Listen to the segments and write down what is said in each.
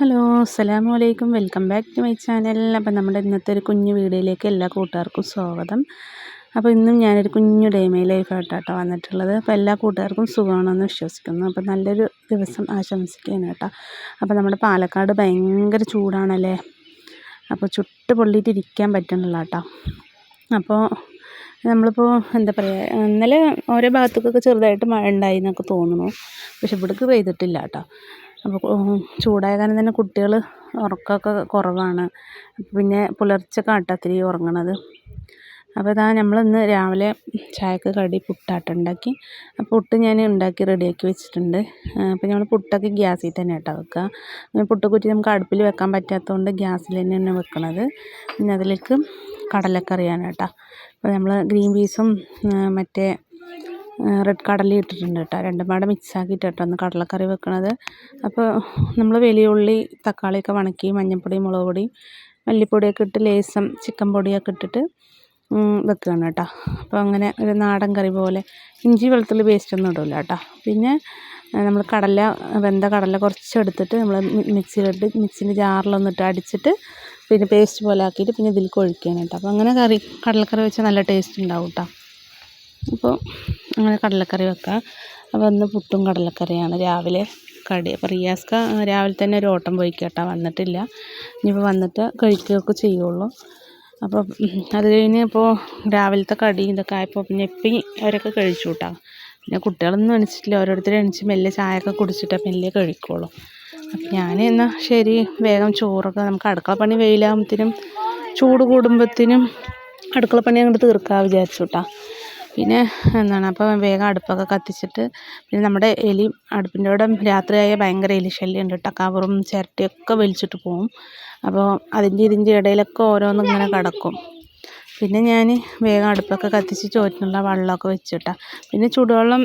Hello അസ്സലാമു അലൈക്കും. Welcome back to my channel. അപ്പം നമ്മുടെ ഇന്നത്തെ ഒരു കുഞ്ഞു വീഡിയോയിലേക്ക് എല്ലാ കൂട്ടുകാർക്കും സ്വാഗതം. അപ്പോൾ ഇന്നും ഞാനൊരു കുഞ്ഞു ഡേമേ ലൈഫായിട്ടാട്ടോ വന്നിട്ടുള്ളത്. അപ്പോൾ എല്ലാ കൂട്ടുകാർക്കും സുഖമാണെന്ന് വിശ്വസിക്കുന്നു. അപ്പോൾ നല്ലൊരു ദിവസം ആശംസിക്കുകയാണ് കേട്ടോ. അപ്പോൾ നമ്മുടെ പാലക്കാട് ഭയങ്കര ചൂടാണല്ലേ? അപ്പോൾ ചുട്ട് പൊള്ളിയിട്ട് ഇരിക്കാൻ പറ്റണില്ല കേട്ടോ. അപ്പോൾ നമ്മളിപ്പോൾ എന്താ പറയുക ഇന്നലെ ഓരോ ഭാഗത്തേക്കൊക്കെ ചെറുതായിട്ട് മഴ ഉണ്ടായി എന്നൊക്കെ തോന്നുന്നു. പക്ഷെ ഇവിടേക്ക് പെയ്തിട്ടില്ല കേട്ടോ. അപ്പോൾ ചൂടായ കാരണം തന്നെ കുട്ടികൾ ഉറക്കമൊക്കെ കുറവാണ്. പിന്നെ പുലർച്ചക്കാട്ടോ ഇത്തിരി ഉറങ്ങണത്. അപ്പോൾ ഇതാ നമ്മളിന്ന് രാവിലെ ചായക്ക് കടി പുട്ടാട്ടം ഉണ്ടാക്കി. അപ്പോൾ പുട്ട് ഞാൻ ഉണ്ടാക്കി റെഡിയാക്കി വെച്ചിട്ടുണ്ട്. അപ്പോൾ നമ്മൾ പുട്ടൊക്കെ ഗ്യാസിൽ തന്നെ കേട്ടോ വെക്കുക. പുട്ടുകുറ്റി നമുക്ക് അടുപ്പിൽ വെക്കാൻ പറ്റാത്തതുകൊണ്ട് ഗ്യാസിൽ തന്നെയാണ് വെക്കണത്. പിന്നെ അതിലേക്ക് കടലക്കറിയാണ് കേട്ടോ. അപ്പോൾ നമ്മൾ ഗ്രീൻ പീസും മറ്റേ റെഡ് കടല ഇട്ടിട്ടുണ്ട് കേട്ടോ. രണ്ടും പാടെ മിക്സ് ആക്കി കേട്ടോ ഒന്ന് കടലക്കറി വെക്കണത്. അപ്പോൾ നമ്മൾ വലിയ ഉള്ളി തക്കാളിയൊക്കെ വണക്കി മഞ്ഞൾപ്പൊടി മുളക് പൊടി മല്ലിപ്പൊടിയൊക്കെ ഇട്ട് ലേസം ചിക്കൻ പൊടിയൊക്കെ ഇട്ടിട്ട് വെക്കുകയാണ് കേട്ടോ. അപ്പോൾ അങ്ങനെ ഒരു നാടൻ കറി പോലെ ഇഞ്ചി വെളുത്തുള്ളി പേസ്റ്റ് ഒന്നും ഇടില്ല കേട്ടോ. പിന്നെ നമ്മൾ കടല വെന്ത കടല കുറച്ചെടുത്തിട്ട് നമ്മൾ മിക്സിയിലിട്ട് മിക്സിന്റെ ജാറിലൊന്നിട്ട് അടിച്ചിട്ട് പിന്നെ പേസ്റ്റ് പോലെ ആക്കിയിട്ട് പിന്നെ ഇതിലേക്ക് ഒഴിക്കുകയാണ് കേട്ടോ. അപ്പോൾ അങ്ങനെ കറി കടലക്കറി വെച്ചാൽ നല്ല ടേസ്റ്റ് ഉണ്ടാവും കേട്ടോ. അപ്പോൾ അങ്ങനെ കടലക്കറി വെക്കാം അപ്പോൾ ഇന്ന് പുട്ടും കടലക്കറിയാണ്. രാവിലെ കടി. അപ്പോൾ റിയാസ്ക രാവിലെ തന്നെ ഒരു ഓട്ടം പോയി കേട്ടോ. വന്നിട്ടില്ല. ഇനിയിപ്പോൾ വന്നിട്ട് കഴിക്കുകയൊക്കെ ചെയ്യുള്ളൂ. അപ്പോൾ അത് കഴിഞ്ഞ് ഇപ്പോൾ രാവിലത്തെ കടി ഇതൊക്കെ ആയപ്പോൾ പിന്നെ ഇപ്പം അവരൊക്കെ കഴിച്ചു കൂട്ടാം. പിന്നെ കുട്ടികളൊന്നും എണിച്ചിട്ടില്ല. ഓരോരുത്തർ എണിച്ച് മെല്ലെ ചായയൊക്കെ കുടിച്ചിട്ട് മെല്ലെ കഴിക്കുള്ളൂ. അപ്പം ഞാൻ എന്നാൽ ശരി. വേഗം ചോറൊക്കെ നമുക്ക് അടുക്കള പണി വെയിലാകുമ്പത്തേനും ചൂട് കൂടുമ്പോഴത്തേനും അടുക്കള പണി അങ്ങോട്ട് തീർക്കാൻ വിചാരിച്ചു കേട്ടോ. പിന്നെ എന്താണ് അപ്പോൾ വേഗം അടുപ്പൊക്കെ കത്തിച്ചിട്ട് പിന്നെ നമ്മുടെ എലി അടുപ്പിന്റെ അവിടെ രാത്രിയായാൽ ഭയങ്കര എലി ശല്യം ഉണ്ട് കേട്ടോ. കവറും ചിരട്ടയൊക്കെ വലിച്ചിട്ട് പോവും. അപ്പോൾ അതിന്റെ ഇതിന്റെ ഇടയിലൊക്കെ ഓരോന്നും ഇങ്ങനെ കിടക്കും. പിന്നെ ഞാൻ വേഗം അടുപ്പൊക്കെ കത്തിച്ച് ചോറ്റിനുള്ള വെള്ളമൊക്കെ വെച്ചിട്ടാണ് പിന്നെ ചൂടുവെള്ളം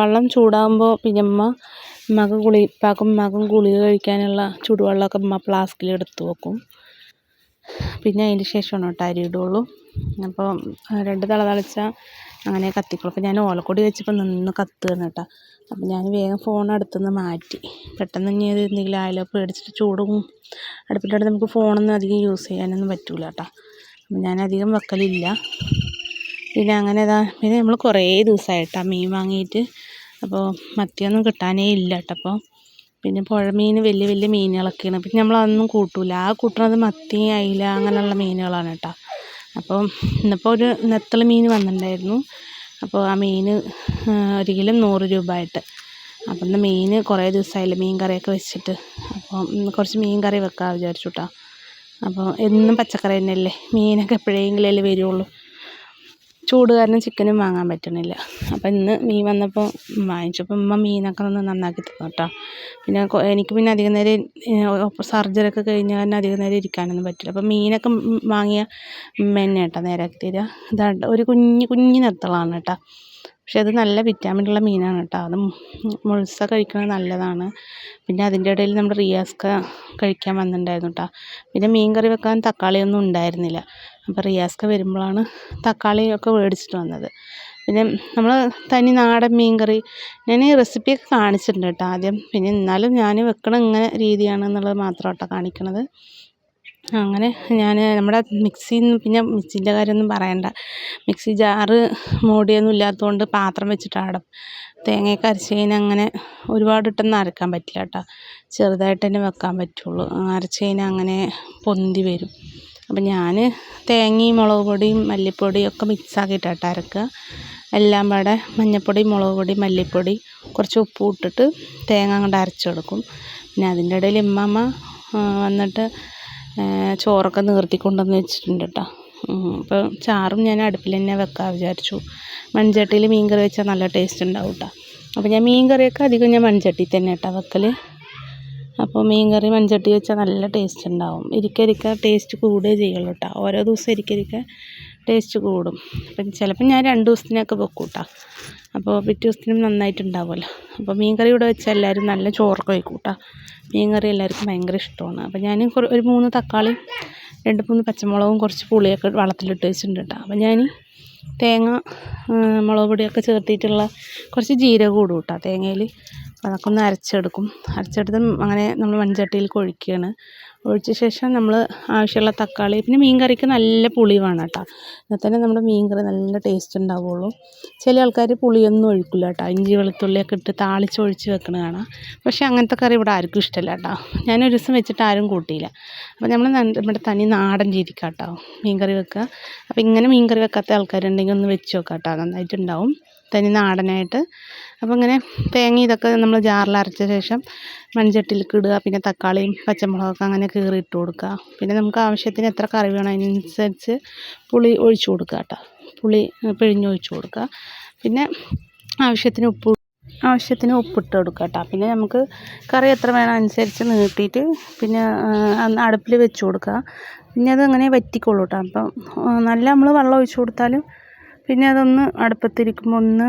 വെള്ളം ചൂടാകുമ്പോൾ പിന്നെ അമ്മ മകൻ കുളി ഉപ്പാക്കും ഉമ്മാക്കും ഗുളിക കഴിക്കാനുള്ള ചൂടുവെള്ളമൊക്കെ ഉമ്മ ഫ്ലാസ്കിൽ എടുത്ത് വെക്കും. പിന്നെ അതിന് ശേഷമാണ് കേട്ടോ അരി ഇടുള്ളൂ. അപ്പോൾ രണ്ട് തള തിളച്ചാൽ അങ്ങനെ കത്തിക്കുള്ളൂ. അപ്പോൾ ഞാൻ ഓലക്കൊടി വെച്ചപ്പോൾ നിന്ന് കത്തുകയാണ് കേട്ടോ. അപ്പം ഞാൻ വേഗം ഫോൺ അടുത്തുനിന്ന് മാറ്റി. പെട്ടെന്ന് ഇനി അത് എന്തെങ്കിലും ആയാലോ പേടിച്ചിട്ട് ചൂടും അടുപ്പിന്റെ നമുക്ക് ഫോണൊന്നും അധികം യൂസ് ചെയ്യാനൊന്നും പറ്റില്ല കേട്ടോ. അപ്പം ഞാൻ അധികം വെക്കലില്ല. പിന്നെ അങ്ങനെ ഇതാ പിന്നെ നമ്മൾ കുറേ ദിവസമായിട്ടാണ് മീൻ വാങ്ങിയിട്ട് അപ്പോൾ മത്തിയൊന്നും കിട്ടാനേ ഇല്ല കേട്ടോ അപ്പോൾ പിന്നെ പുഴമീൻ വലിയ വലിയ മീനുകളൊക്കെയാണ്. പിന്നെ നമ്മളതൊന്നും കൂട്ടില്ല ആ കൂട്ടുന്നത് മത്തി അയില അങ്ങനെയുള്ള മീനുകളാണ് കേട്ടോ. അപ്പോൾ ഇന്നിപ്പോൾ ഒരു നെത്തള മീൻ വന്നിട്ടുണ്ടായിരുന്നു. അപ്പോൾ ആ മീൻ ഒരു കിലോ നൂറ് രൂപ ആയിട്ട് അപ്പം ഇന്ന് മീൻ കുറേ ദിവസമായില്ലേ മീൻ കറിയൊക്കെ വെച്ചിട്ട്. അപ്പോൾ കുറച്ച് മീൻ കറി വെക്കാം വിചാരിച്ചു കേട്ടോ അപ്പോൾ എന്നും പച്ചക്കറി തന്നെയല്ലേ? മീനൊക്കെ എപ്പോഴെങ്കിലും അല്ലേ വരുള്ളൂ. ചൂട് കാരണം ചിക്കനും വാങ്ങാൻ പറ്റണില്ല. അപ്പം ഇന്ന് മീൻ വന്നപ്പോൾ വാങ്ങിച്ചപ്പോൾ ഉമ്മ മീനൊക്കെ ഒന്ന് നന്നാക്കി തന്നു കേട്ടോ. പിന്നെ എനിക്ക് പിന്നെ അധികം നേരം സർജറി ഒക്കെ കഴിഞ്ഞ കാരണം അധികം നേരം ഇരിക്കാനൊന്നും പറ്റില്ല. അപ്പം മീനൊക്കെ വാങ്ങിയ ഉമ്മ തന്നെ കേട്ടോ നേരാക്കി തരിക ഇതാണ് ഒരു കുഞ്ഞ് കുഞ്ഞ് നെത്തളാണ് കേട്ടോ. പക്ഷെ അത് നല്ല വിറ്റാമിൻ ഉള്ള മീനാണ് കേട്ടോ. അത് മുൾസ കഴിക്കുന്നത് നല്ലതാണ്. പിന്നെ അതിന്റെ ഇടയിൽ നമ്മുടെ റിയാസ്ക കഴിക്കാൻ വന്നിട്ടുണ്ടായിരുന്നു കേട്ടോ. പിന്നെ മീൻ കറി വെക്കാൻ തക്കാളിയൊന്നും ഉണ്ടായിരുന്നില്ല. അപ്പോൾ റിയാസ്ക്ക് വരുമ്പോഴാണ് തക്കാളിയൊക്കെ മേടിച്ചിട്ട് വന്നത്. പിന്നെ നമ്മൾ തനി നാടൻ മീൻ കറി ഞാൻ റെസിപ്പിയൊക്കെ കാണിച്ചിട്ടുണ്ട് കേട്ടോ ആദ്യം. പിന്നെ എന്നാലും ഞാൻ വെക്കണ ഇങ്ങനെ രീതിയാണ് എന്നുള്ളത് മാത്രം കേട്ടോ കാണിക്കണത്. അങ്ങനെ ഞാൻ നമ്മുടെ മിക്സി പിന്നെ മിക്സീന്റെ കാര്യമൊന്നും പറയണ്ട. മിക്സി ജാറ് മൂടിയൊന്നും ഇല്ലാത്തതുകൊണ്ട് പാത്രം വെച്ചിട്ടാണ് തേങ്ങയൊക്കെ അരച്ച് കഴിഞ്ഞാൽ അങ്ങനെ ഒരുപാട് ഇട്ടൊന്നും അരക്കാൻ പറ്റില്ല കേട്ടോ. ചെറുതായിട്ട് തന്നെ വെക്കാൻ പറ്റുള്ളൂ. അരച്ച് കഴിഞ്ഞാൽ അങ്ങനെ പൊന്തി വരും. അപ്പം ഞാൻ തേങ്ങയും മുളക് പൊടിയും മല്ലിപ്പൊടിയും ഒക്കെ മിക്സ് ആക്കിയിട്ടാണ് അരക്കുക. എല്ലാം പാടെ മഞ്ഞൾപ്പൊടി മുളക് പൊടി മല്ലിപ്പൊടി കുറച്ച് ഉപ്പും ഇട്ടിട്ട് തേങ്ങ അങ്ങോട്ട് അരച്ചെടുക്കും പിന്നെ അതിന്റെ ഇടയിൽ ഇമ്മമ്മ വന്നിട്ട് ചോറൊക്കെ നീർത്തി കൊണ്ടുവന്ന് വെച്ചിട്ടുണ്ട് കേട്ടോ അപ്പോൾ ചാറും ഞാൻ അടുപ്പിൽ തന്നെ വെക്കാൻ വിചാരിച്ചു. മൺചട്ടിയിൽ മീൻ കറി വെച്ചാൽ നല്ല ടേസ്റ്റ് ഉണ്ടാവും കേട്ടോ അപ്പോൾ ഞാൻ മീൻ കറിയൊക്കെ അധികം ഞാൻ മൺചട്ടിയിൽ തന്നെ കേട്ടോ വെക്കൽ അപ്പോൾ മീൻ കറി മൺചട്ടി വെച്ചാൽ നല്ല ടേസ്റ്റ് ഉണ്ടാവും. ഇരിക്കരിക്ക ടേസ്റ്റ് കൂടുകയേ ചെയ്യുള്ളൂ കേട്ടോ ഓരോ ദിവസം ഇരിക്കരിക്ക ടേസ്റ്റ് കൂടും. അപ്പം ചിലപ്പോൾ ഞാൻ രണ്ട് ദിവസത്തിനൊക്കെ വെക്കും കേട്ടോ അപ്പോൾ പിറ്റേ ദിവസത്തിനും നന്നായിട്ടുണ്ടാവുമല്ലോ. അപ്പോൾ മീൻ കറി ഇവിടെ വെച്ചാൽ എല്ലാവരും നല്ല ചോറൊക്കെ വയ്ക്കും കേട്ടോ മീൻ കറി എല്ലാവർക്കും ഭയങ്കര ഇഷ്ടമാണ്. അപ്പോൾ ഞാൻ ഒരു മൂന്ന് തക്കാളി രണ്ട് മൂന്ന് പച്ചമുളകും കുറച്ച് പുളിയൊക്കെ വെള്ളത്തിലിട്ട് വെച്ചിട്ടുണ്ട് കേട്ടോ അപ്പോൾ ഞാൻ തേങ്ങ മുളക് പൊടിയൊക്കെ ചേർത്തിട്ടുള്ള കുറച്ച് ജീരകം ഇടും കേട്ടോ തേങ്ങയിൽ അതൊക്കെ ഒന്ന് അരച്ചെടുക്കും. അരച്ചെടുത്ത് അങ്ങനെ നമ്മൾ മൺചട്ടിയിലേക്ക് ഒഴിക്കുകയാണ് ഒഴിച്ച ശേഷം നമ്മൾ ആവശ്യമുള്ള തക്കാളി പിന്നെ മീൻ കറിക്ക് നല്ല പുളി വേണം കേട്ടോ. എന്നാൽ തന്നെ നമ്മുടെ മീൻ കറി നല്ല ടേസ്റ്റ് ഉണ്ടാവുള്ളൂ. ചില ആൾക്കാർ പുളിയൊന്നും ഒഴിക്കില്ല കേട്ടോ. ഇഞ്ചി വെളുത്തുള്ളിയൊക്കെ ഇട്ട് താളിച്ച് ഒഴിച്ച് വെക്കണ കാണാം. പക്ഷേ അങ്ങനത്തെ കറി ഇവിടെ ആർക്കും ഇഷ്ടമല്ല കേട്ടോ. ഞാനൊരു ദിവസം വെച്ചിട്ട് ആരും കൂട്ടിയില്ല. അപ്പോൾ നമ്മൾ നമ്മുടെ തനി നാടൻ രീതിക്കാം കേട്ടോ മീൻ കറി വെക്കുക. അപ്പോൾ ഇങ്ങനെ മീൻ കറി വെക്കാത്ത ആൾക്കാരുണ്ടെങ്കിൽ ഒന്ന് വെച്ച് നോക്കാം കേട്ടോ. നന്നായിട്ടുണ്ടാവും. തനി നാടനായിട്ട് അപ്പോൾ അങ്ങനെ തേങ്ങ ഇതൊക്കെ നമ്മൾ ജാറിൽ അരച്ച ശേഷം മൺചട്ടിയിലേക്ക് ഇടുക പിന്നെ തക്കാളിയും പച്ചമുളകൊക്കെ അങ്ങനെ കീറി ഇട്ട് കൊടുക്കുക. പിന്നെ നമുക്ക് ആവശ്യത്തിന് എത്ര കറി വേണം അതിനനുസരിച്ച് പുളി ഒഴിച്ചു കൊടുക്കുക കേട്ടോ. പുളി പിഴിഞ്ഞൊഴിച്ചു കൊടുക്കുക. പിന്നെ ആവശ്യത്തിന് ഉപ്പ് ആവശ്യത്തിന് ഉപ്പിട്ട് കൊടുക്കുക കേട്ടോ. പിന്നെ നമുക്ക് കറി എത്ര വേണം അനുസരിച്ച് നീട്ടിയിട്ട് പിന്നെ അടുപ്പിൽ വെച്ച് കൊടുക്കുക. പിന്നെ അതങ്ങനെ വറ്റിക്കോളൂ കേട്ടോ. അപ്പം നല്ല നമ്മൾ വെള്ളം ഒഴിച്ച് കൊടുത്താലും പിന്നെ അതൊന്ന് അടുപ്പത്തിരിക്കുമ്പോൾ ഒന്ന്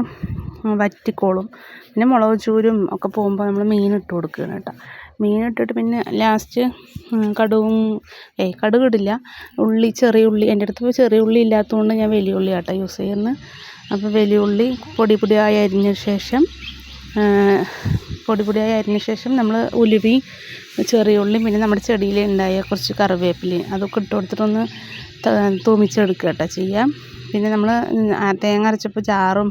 വറ്റിക്കോളും. പിന്നെ മുളക് ചൂരും ഒക്കെ പോകുമ്പോൾ നമ്മൾ മീൻ ഇട്ട് കൊടുക്കുകയാണ് കേട്ടോ. മീൻ ഇട്ടിട്ട് പിന്നെ ലാസ്റ്റ് കടുവും ഏയ് കടുക് ഇടില്ല. ഉള്ളി ചെറിയ ഉള്ളി. എന്റെ അടുത്ത് ചെറിയ ഉള്ളി ഇല്ലാത്തതുകൊണ്ട് ഞാൻ വലിയ ഉള്ളി ആട്ടോ യൂസ് ചെയ്യുന്നത് അപ്പോൾ വലിയ ഉള്ളി പൊടി പൊടിയായി അരിഞ്ഞ ശേഷം പൊടി പൊടിയായി അരിഞ്ഞ ശേഷം നമ്മൾ ഉലുവി ചെറിയ ഉള്ളി പിന്നെ നമ്മുടെ ചെടിയിൽ ഉണ്ടായ കുറച്ച് കറിവേപ്പിലയും അതൊക്കെ ഇട്ട് കൊടുത്തിട്ടൊന്ന് തൂമിച്ചെടുക്കുക കേട്ടോ ചെയ്യാം. പിന്നെ നമ്മൾ തേങ്ങ അരച്ചപ്പോൾ ചാറും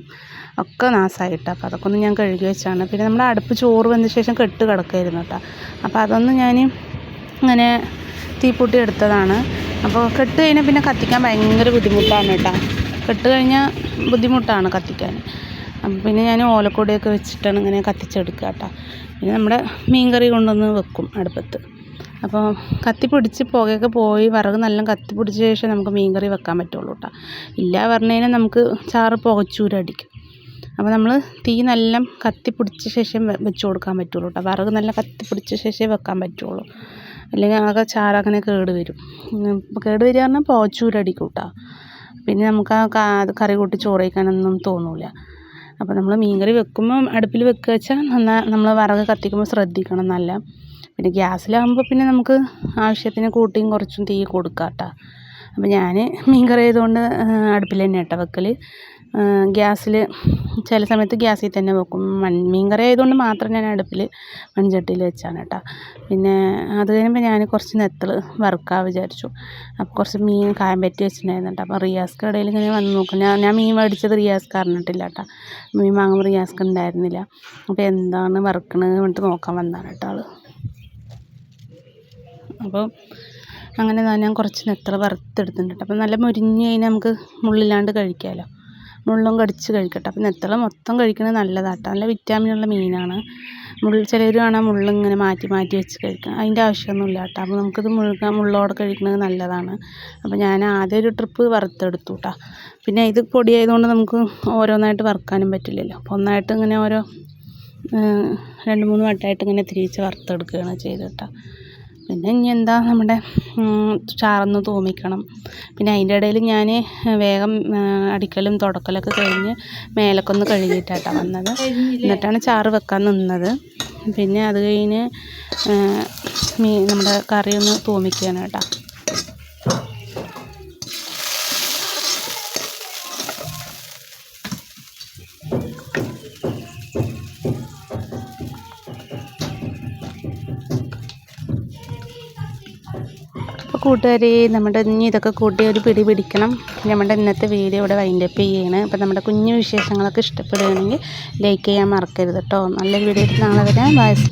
ഒക്കെ നാസായിട്ട്. അപ്പോൾ അതൊക്കെ ഒന്ന് ഞാൻ കഴുകി വെച്ചാണ്. പിന്നെ നമ്മൾ അടുപ്പ് ചോറ് വന്ന ശേഷം കെട്ട് കിടക്കുമായിരുന്നു കേട്ടോ. അപ്പോൾ അതൊന്ന് ഞാൻ ഇങ്ങനെ തീപ്പൊട്ടി എടുത്തതാണ്. അപ്പോൾ കെട്ട് കഴിഞ്ഞാൽ പിന്നെ കത്തിക്കാൻ ഭയങ്കര ബുദ്ധിമുട്ടാണ് കേട്ടോ. കെട്ട് കഴിഞ്ഞാൽ ബുദ്ധിമുട്ടാണ് കത്തിക്കാൻ. പിന്നെ ഞാൻ ഓലക്കൊടിയൊക്കെ വെച്ചിട്ടാണ് ഇങ്ങനെ കത്തിച്ചെടുക്കുക കേട്ടോ. പിന്നെ നമ്മുടെ മീൻകറി കൊണ്ടുവന്ന് വെക്കും അടുപ്പത്ത്. അപ്പോൾ കത്തി പിടിച്ച് പുകയൊക്കെ പോയി വിറക് നല്ല കത്തി പിടിച്ച ശേഷം നമുക്ക് മീൻകറി വെക്കാൻ പറ്റുള്ളൂ കേട്ടോ. ഇല്ല പറഞ്ഞു നമുക്ക് ചാറ് പുകച്ചൂരടിക്കും. അപ്പോൾ നമ്മൾ തീ നല്ല കത്തി പിടിച്ച ശേഷം വെച്ച് കൊടുക്കാൻ പറ്റുള്ളൂ കേട്ടോ. വിറക് നല്ല കത്തി പിടിച്ച ശേഷമേ വെക്കാൻ പറ്റുള്ളൂ. അല്ലെങ്കിൽ ആകെ ചാറ് അങ്ങനെ കേട് വരും. കേട് വരിക പറഞ്ഞാൽ പുകച്ചൂരടിക്കും കേട്ടോ. പിന്നെ നമുക്ക് ആ കറി കൂട്ടി ചോറ് കഴിക്കാനൊന്നും തോന്നില്ല അപ്പോൾ നമ്മൾ മീൻകറി വെക്കുമ്പം അടുപ്പിൽ വെക്കുക വെച്ചാൽ നന്നാ നമ്മൾ വിറക് കത്തിക്കുമ്പോൾ ശ്രദ്ധിക്കണം നല്ല. പിന്നെ ഗ്യാസിലാകുമ്പോൾ പിന്നെ നമുക്ക് ആവശ്യത്തിന് കൂട്ടിയും കുറച്ചും തീ കൊടുക്കാം കേട്ടോ അപ്പോൾ ഞാൻ മീൻകറി ആയതുകൊണ്ട് അടുപ്പിൽ തന്നെ കേട്ടോ വെക്കൽ ഗ്യാസിൽ ചില സമയത്ത് ഗ്യാസിൽ തന്നെ വെക്കും. മീൻ കറി ആയതുകൊണ്ട് മാത്രം ഞാൻ അടുപ്പിൽ മൺചട്ടിയിൽ വെച്ചാണ് കേട്ടോ. പിന്നെ അത് കഴിയുമ്പോൾ ഞാൻ കുറച്ച് നെത്തൾ വറുക്കാൻ വിചാരിച്ചു. അപ്പോൾ കുറച്ച് മീൻ കായം പറ്റി വെച്ചിട്ടുണ്ടായിരുന്നു കേട്ടോ. അപ്പോൾ റിയാസ്ക്ക് ഇടയിൽ ഇങ്ങനെ വന്ന് നോക്കും. ഞാൻ ഞാൻ മീൻ മേടിച്ചത് റിയാസ്ക്ക് അറിഞ്ഞിട്ടില്ല കേട്ടോ. മീൻ വാങ്ങുമ്പോൾ റിയാസ്ക്ക് ഉണ്ടായിരുന്നില്ല. അപ്പോൾ എന്താണ് വറുക്കണത് പറഞ്ഞിട്ട് നോക്കാൻ വന്നതാണ് കേട്ടോ ആൾ അപ്പോൾ അങ്ങനെ ഞാൻ കുറച്ച് നെത്തൾ വറുത്തെടുത്തിട്ടുണ്ട് അപ്പോൾ നല്ല മുരിഞ്ഞ് കഴിഞ്ഞാൽ നമുക്ക് മുള്ളില്ലാണ്ട് കഴിക്കാമല്ലോ മുള്ളും കടിച്ച് കഴിക്കട്ടെ. അപ്പം നെത്തള മൊത്തം കഴിക്കുന്നത് നല്ലതാണ് കേട്ടോ നല്ല വിറ്റാമിനുള്ള മീനാണ്. മുള്ള് ചിലർ മുള്ളും മുള്ളിങ്ങനെ മാറ്റി മാറ്റി വെച്ച് കഴിക്കുക അതിന്റെ ആവശ്യമൊന്നുമില്ല കേട്ടോ. അപ്പോൾ നമുക്കിത് മുഴുകാൻ മുള്ളോടെ കഴിക്കുന്നത് നല്ലതാണ്. അപ്പോൾ ഞാൻ ആദ്യം ഒരു ട്രിപ്പ് വറുത്തെടുത്തു കേട്ടോ. പിന്നെ ഇത് പൊടിയായതുകൊണ്ട് നമുക്ക് ഓരോന്നായിട്ട് വറുക്കാനും പറ്റില്ലല്ലോ. അപ്പോൾ ഒന്നായിട്ട് ഇങ്ങനെ ഓരോ രണ്ട് മൂന്ന് വട്ടമായിട്ട് ഇങ്ങനെ തിരിച്ച് വറുത്തെടുക്കുകയാണ് ചെയ്തത് കേട്ടോ. പിന്നെ ഇനി എന്താ നമ്മുടെ ചാറൊന്ന് തൂമിക്കണം. പിന്നെ അതിന്റെ ഇടയിൽ ഞാൻ വേഗം അടിക്കലും തുടക്കലൊക്കെ കഴിഞ്ഞ് മേലൊക്കെ ഒന്ന് കഴുകിയിട്ടാട്ടോ വന്നത്. എന്നിട്ടാണ് ചാറ് വെക്കാൻ നിന്നത്. പിന്നെ അത് കഴിഞ്ഞ് നമ്മുടെ കറിയൊന്ന് ഒന്ന് കേട്ടോ കൂട്ടുകാരെ നമ്മുടെ ഇനി ഇതൊക്കെ കൂട്ടി ഒരു പിടി പിടിക്കണം. നമ്മുടെ ഇന്നത്തെ വീഡിയോ ഇവിടെ വൈൻഡപ്പ് ചെയ്യാണ്. അപ്പോൾ നമ്മുടെ കുഞ്ഞു വിശേഷങ്ങളൊക്കെ ഇഷ്ടപ്പെടുകയാണെങ്കിൽ ലൈക്ക് ചെയ്യാൻ മറക്കരുത് കേട്ടോ നല്ലൊരു വീഡിയോ നാളെ വരാം. വായസ്